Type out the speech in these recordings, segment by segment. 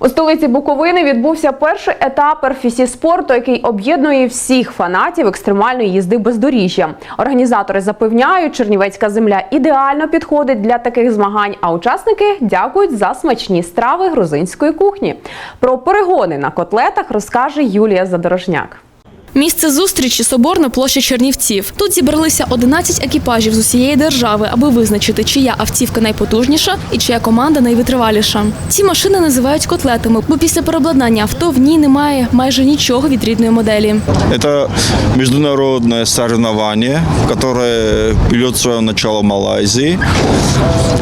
У столиці Буковини відбувся перший етап Ерфісі спорту, який об'єднує всіх фанатів екстремальної їзди бездоріжжя. Організатори запевняють, Чернівецька земля ідеально підходить для таких змагань. А учасники дякують за смачні страви грузинської кухні. Про перегони на котлетах розкаже Юлія Задорожняк. Місце зустрічі Соборна площа Чернівців. Тут зібралися 11 екіпажів з усієї держави, аби визначити, чия автівка найпотужніша і чия команда найвитриваліша. Ці машини називають котлетами, бо після переобладнання авто в ній немає майже нічого від рідної моделі. Это международное соревнование, которое берет свое начало в Малайзии.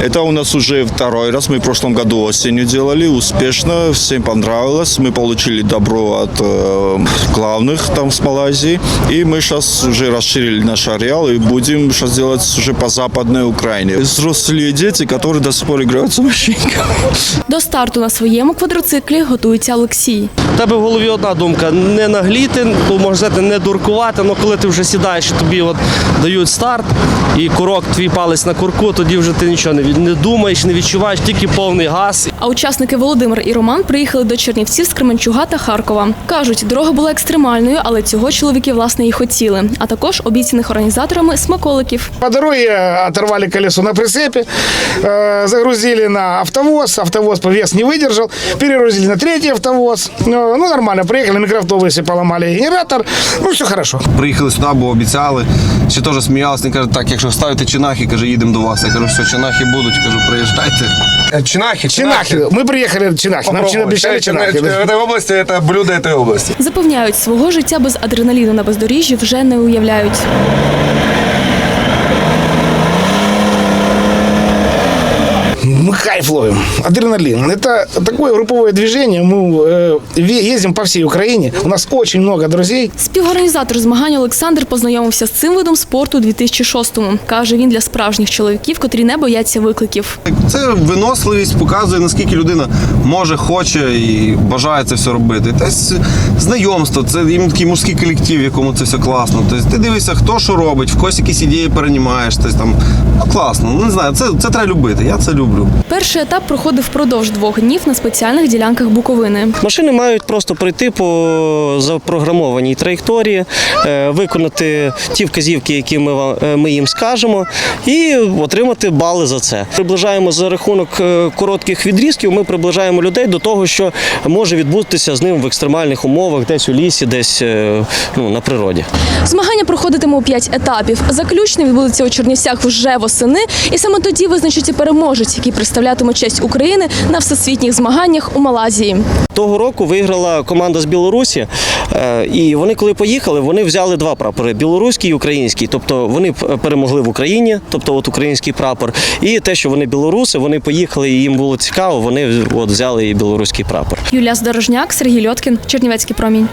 Это у нас уже второй раз. Мы в прошлом году осенью делали успешно, всем понравилось. Мы получили добро от э, главных там с Малайзии. И мы сейчас уже расширили наш ареал и будем сейчас делать уже по западной Украине. Взрослые дети, которые до сих пор играют с машинками. До старту на своєму квадроциклі готується Олексій. У тебе в голові одна думка: не нагліти, ну, можна сказати, не дуркувати. але коли ти вже сідаєш, і тобі от дають старт, і курок твій палець на курку, тоді вже ти нічого не, від- не думаєш, не відчуваєш, тільки повний газ. А учасники Володимир і Роман приїхали до Чернівців з Кременчуга та Харкова. Кажуть, дорога була екстремальною, але цього чоловіки власне і хотіли. А також обіцяних організаторами смаколиків. По дороге оторвали колесо на прицепе, э, загрузили на автовоз, автовоз вес не выдержал, перегрузили на третий автовоз. Ну, ну, нормально, приехали, на микроавтобусе поломали генератор, ну все хорошо. Приїхали сюди, бо обіцяли. Ще теж сміялися, він каже, так, якщо ставите чинахи, каже, їдемо до вас. Я кажу, все, чинахи будуть, кажу, приїжджайте. Чинахи, Чинахи, мы приехали в Чинахи, нам чин- обещали Чинахи. да. этой области это блюдо этой области. Запевняють, свого життя без адреналіну на бездоріжжі вже не уявляють. Мы кайф ловим, адреналин. Это такое групповое движение, мы э, ве- ездим по всей Украине, у нас очень много друзей. Співорганізатор змагань Олександр познайомився з цим видом спорту у 2006-му. Каже, він для справжніх чоловіків, котрі не бояться викликів. Це виносливість показує, наскільки людина може, хоче і бажає це все робити. Та с- знайомство, це їм такий мужський колектив, в якому це все класно. Тобто ти дивишся, хто що робить, в когось якісь ідеї переймаєш. Тобто, там, ну, класно. Ну, не знаю, це, це треба любити. Я це люблю. Перший етап проходив впродовж двох днів на спеціальних ділянках Буковини. Машини мають просто пройти по запрограмованій траєкторії, е, виконати ті вказівки, які ми, е, ми їм скажемо, і отримати бали за це. Приближаємо за рахунок е, коротких відрізків. Ми приближаємо людей до того, що може відбутися з ним в екстремальних умовах, десь у лісі, десь ну, на природі. Змагання проходитиме у п'ять етапів. Заключний відбудеться у Чернівцях вже восени, і саме тоді визначиться переможець, який представлятиме честь України на всесвітніх змаганнях у Малайзії. Того року виграла команда з Білорусі, е, і вони, коли поїхали, вони взяли два прапори: білоруський і український. Тобто вони перемогли в Україні, тобто от український прапор. І те, що вони білоруси, вони поїхали, і їм було цікаво. Вони от взяли і білоруський прапор. Юлія Здорожняк, Сергій Льоткін, Чернівецький промінь.